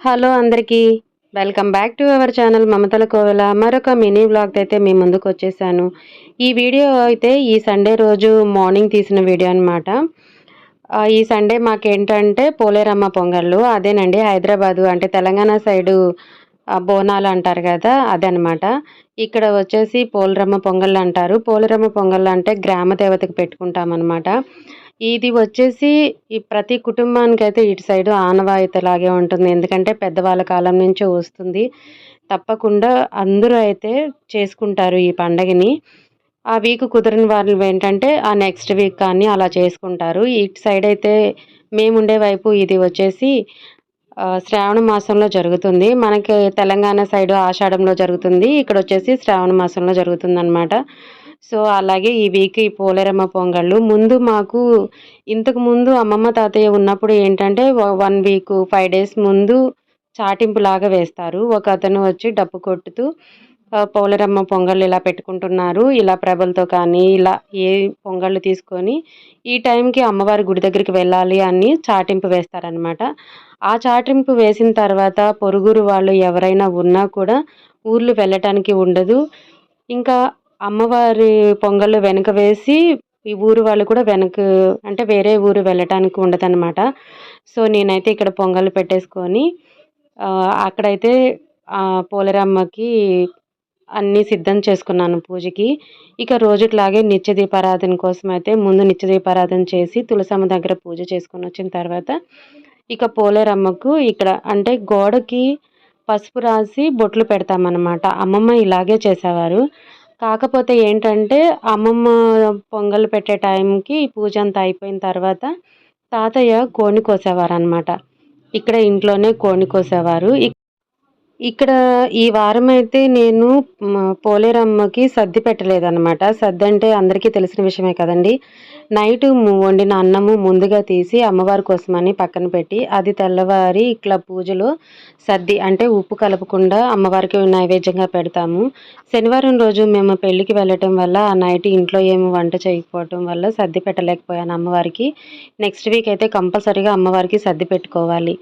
Hello అందరికీ. Welcome back to our channel మమతల కోవెల. మరొక మినీ బ్లాగ్ అయితే మీ ముందుకు వచ్చేసాను. ఈ వీడియో అయితే ఈ సండే రోజు మార్నింగ్ తీసిన వీడియో అనమాట ఈ సండే మాకేంటంటే పోలేరమ్మ పొంగళ్ళు అదేనండి హైదరాబాదు అంటే తెలంగాణ సైడు బోనాలు అంటారు కదా అదనమాట ఇక్కడ వచ్చేసి పోలరమ్మ పొంగళ్ళు అంటారు. పోలరమ్మ పొంగళ్ళు అంటే గ్రామ దేవతకు పెట్టుకుంటామన్నమాట. ఇది వచ్చేసి ఈ ప్రతి కుటుంబానికి అయితే ఇటు సైడు ఆనవాయితలాగే ఉంటుంది. ఎందుకంటే పెద్దవాళ్ళ కాలం నుంచే వస్తుంది. తప్పకుండా అందరూ అయితే చేసుకుంటారు ఈ పండగని. ఆ వీక్ కుదిరిన వాళ్ళు ఏంటంటే ఆ నెక్స్ట్ వీక్ కానీ అలా చేసుకుంటారు. ఇటు సైడ్ అయితే మేముండే వైపు ఇది వచ్చేసి శ్రావణ మాసంలో జరుగుతుంది. మనకి తెలంగాణ సైడు ఆషాఢంలో జరుగుతుంది. ఇక్కడ వచ్చేసి శ్రావణ మాసంలో జరుగుతుంది అనమాట సో అలాగే ఈ వీక్ ఈ పోలేరమ్మ పొంగళ్ళు. ముందు మాకు ఇంతకు ముందు అమ్మమ్మ తాతయ్య ఉన్నప్పుడు ఏంటంటే వన్ వీక్ ఫైవ్ డేస్ ముందు చాటింపు లాగా వేస్తారు. ఒక అతను వచ్చి డప్పు కొట్టుతూ పౌలరమ్మ పొంగళ్ళు ఇలా పెట్టుకుంటున్నారు. ఇలా ప్రభలతో కానీ ఇలా ఏ పొంగళ్ళు తీసుకొని ఈ టైంకి అమ్మవారి గుడి దగ్గరికి వెళ్ళాలి అని చాటింపు వేస్తారనమాట ఆ చాటింపు వేసిన తర్వాత పొరుగురు వాళ్ళు ఎవరైనా ఉన్నా కూడా ఊర్లు వెళ్ళటానికి ఉండదు. ఇంకా అమ్మవారి పొంగళ్ళు వెనక వేసి ఈ ఊరు వాళ్ళు కూడా వెనక అంటే వేరే ఊరు వెళ్ళటానికి ఉండదన్నమాట. సో నేనైతే ఇక్కడ పొంగల్ పెట్టేసుకొని అక్కడైతే పోలేరమ్మకి అన్నీ సిద్ధం చేసుకున్నాను పూజకి. ఇక రోజుట్లాగే నిత్య దీపారాధన కోసం అయితే ముందు నిత్య దీపారాధన చేసి తులసమ్మ దగ్గర పూజ చేసుకొని వచ్చిన తర్వాత ఇక పోలేరమ్మకు ఇక్కడ అంటే గోడకి పసుపు రాసి బొట్లు పెడతామన్నమాట. అమ్మమ్మ ఇలాగే చేసేవారు. కాకపోతే ఏంటంటే అమ్మమ్మ పొంగల్ పెట్టే టైంకి పూజ అంతా అయిపోయిన తర్వాత తాతయ్య కోని కోసేవారు అనమాట ఇక్కడ ఇంట్లోనే కోని కోసేవారు. ఇక్కడ ఈ వారం అయితే నేను పోలేరమ్మకి సర్ది పెట్టలేదన్నమాట. సర్ది అంటే అందరికీ తెలిసిన విషయమే కదండి. నైట్ వండిన అన్నము ముందుగా తీసి అమ్మవారి కోసమని పక్కన పెట్టి అది తెల్లవారి ఇట్లా పూజలో సర్ది అంటే ఉప్పు కలపకుండా అమ్మవారికి నైవేద్యంగా పెడతాము. శనివారం రోజు మేము పెళ్ళికి వెళ్ళటం వల్ల ఆ నైట్ ఇంట్లో ఏమి వంట చేయకపోవటం వల్ల సర్ది పెట్టలేకపోయాను అమ్మవారికి. నెక్స్ట్ వీక్ అయితే కంపల్సరీగా అమ్మవారికి సర్ది పెట్టుకోవాలి.